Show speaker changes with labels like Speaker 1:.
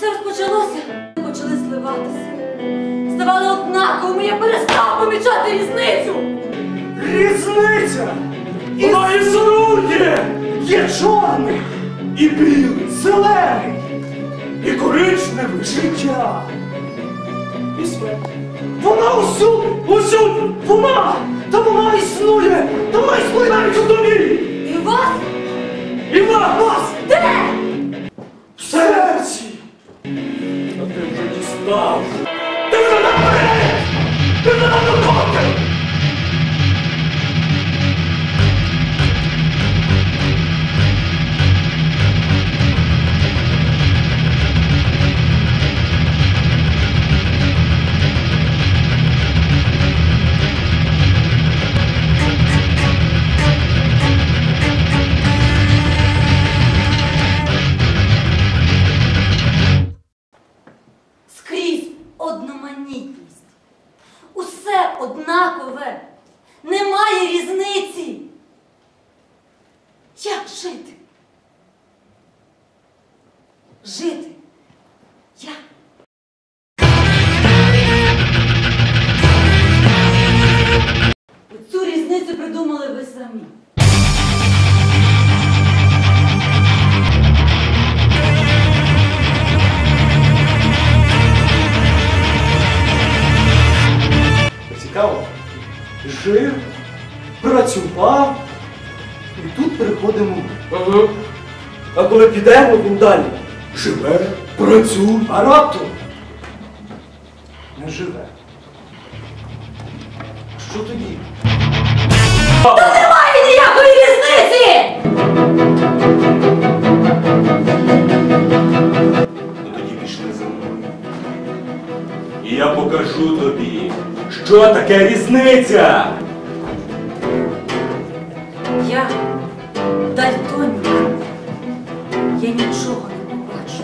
Speaker 1: все розпочалося, почали зливатися. Ставали однаковими, я перестав помічати різницю.
Speaker 2: Різниця! Вона існує! Є чорний і білий, зелений і коричневий життя. І смерть. Вона усюди, усюди! Вона! Та вона існує! Та вона існує навіть love. There's a number!
Speaker 1: There's a number однакове. Немає різниці. Як жити? Жити. Як? Цю різницю придумали ви самі.
Speaker 2: Жив, працював, і тут приходимо. Ага. А коли підемо, він далі. Живе, працює, а раптом не живе. А що тоді?
Speaker 1: Немає ніякої різниці!
Speaker 3: Ну тоді пішли за мною. І я покажу тобі, що таке різниця.
Speaker 1: Я дальтонік. Я нічого не побачу.